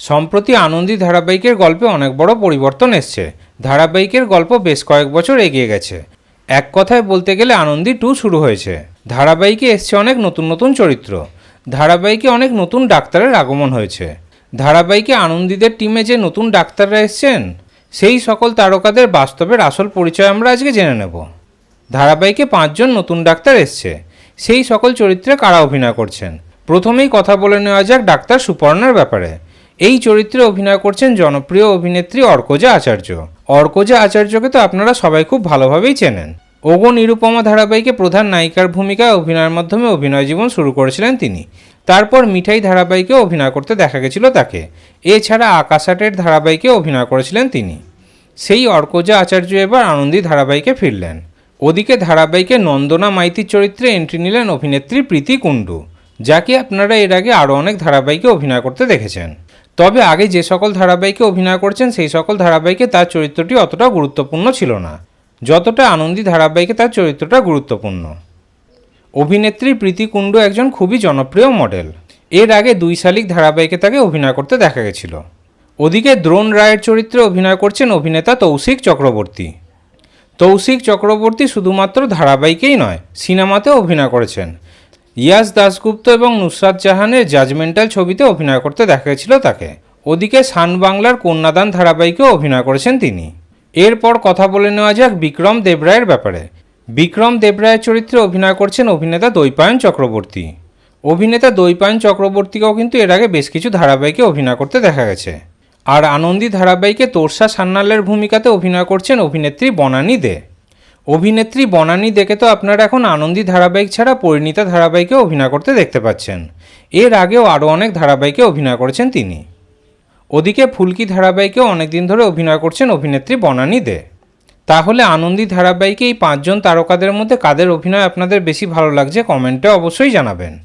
সম্প্রতি আনন্দী ধারাবাহিকের গল্পে অনেক বড় পরিবর্তন এসছে। ধারাবাহিকের গল্প বেশ কয়েক বছর এগিয়ে গেছে। এক কথায় বলতে গেলে আনন্দী টু শুরু হয়েছে। ধারাবাহিকে এসছে অনেক নতুন নতুন চরিত্র। ধারাবাহিকে অনেক নতুন ডাক্তারের আগমন হয়েছে। ধারাবাহিকে আনন্দীদের টিমে যে নতুন ডাক্তাররা এসছেন, সেই সকল তারকাদের বাস্তবের আসল পরিচয় আমরা আজকে জেনে নেব। ধারাবাহিকে পাঁচজন নতুন ডাক্তার এসছে। সেই সকল চরিত্রে কারা অভিনয় করছেন? প্রথমেই কথা বলে নেওয়া যাক ডাক্তার সুপর্ণার ব্যাপারে। এই চরিত্রে অভিনয় করছেন জনপ্রিয় অভিনেত্রী অর্কজা আচার্য। অর্কজা আচার্যকে তো আপনারা সবাই খুব ভালোভাবেই চেনেন। ওগো নিরুপমা ধারাবাহিকে প্রধান নায়িকার ভূমিকায় অভিনয়ের মাধ্যমে অভিনয় জীবন শুরু করেছিলেন তিনি। তারপর মিঠাই ধারাবাহিকে অভিনয় করতে দেখা গেছিল তাকে। এছাড়া আকাশাটের ধারাবাহিকে অভিনয় করেছিলেন তিনি। সেই অর্কজা আচার্য এবার আনন্দী ধারাবাহিকে ফিরলেন। ওদিকে ধারাবাহিকে নন্দনা মাইতির চরিত্রে এন্ট্রি নিলেন অভিনেত্রী প্রীতি কুণ্ডু, যাকে আপনারা এর আগে আরও অনেক ধারাবাহিকে অভিনয় করতে দেখেছেন। তবে আগে যে সকল ধারাবাহিকে অভিনয় করছেন, সেই সকল ধারাবাহিকে তার চরিত্রটি অতটা গুরুত্বপূর্ণ ছিল না। যতটা আনন্দী ধারাবাহিকে তার চরিত্রটা গুরুত্বপূর্ণ। অভিনেত্রী প্রীতি কুণ্ডু একজন খুবই জনপ্রিয় মডেল। এর আগে দুই শালিক ধারাবাহিকে তাকে অভিনয় করতে দেখা গেছিল। ওদিকে দ্রোণ রায়ের চরিত্রে অভিনয় করছেন অভিনেতা তৌশিক চক্রবর্তী। তৌশিক চক্রবর্তী শুধুমাত্র ধারাবাহিকেই নয়, সিনেমাতেও অভিনয় করেছেন। ইয়াস দাশগুপ্ত এবং নুসরাত জাহানের জাজমেন্টাল ছবিতে অভিনয় করতে দেখা গেছিল তাকে। ওদিকে সান বাংলার কন্যাদান ধারাবাহিকেও অভিনয় করেছেন তিনি। এরপর কথা বলে নেওয়া যাক বিক্রম দেবরায়ের ব্যাপারে। বিক্রম দেবরায়ের চরিত্রে অভিনয় করছেন অভিনেতা দৈপায়ন চক্রবর্তী। অভিনেতা দৈপায়ন চক্রবর্তীকেও কিন্তু এর আগে বেশ কিছু ধারাবাহিকে অভিনয় করতে দেখা গেছে। আর আনন্দী ধারাবাহিকে তোরসা সান্যালের ভূমিকাতে অভিনয় করছেন অভিনেত্রী বনানী দে। অভিনেত্রী বনানী দেখে তো আপনারা এখন আনন্দী ধারাবাহিক ছাড়া পরিণীতা ধারাবাহিকে অভিনয় করতে দেখতে পাচ্ছেন। এর আগেও আরও অনেক ধারাবাহিকে অভিনয় করেছেন তিনি। ওদিকে ফুলকি ধারাবাহিকেও অনেকদিন ধরে অভিনয় করছেন অভিনেত্রী বনানী দে। তাহলে আনন্দী ধারাবাহিকে এই পাঁচজন তারকাদের মধ্যে কাদের অভিনয় আপনাদের বেশি ভালো লাগছে কমেন্টে অবশ্যই জানাবেন।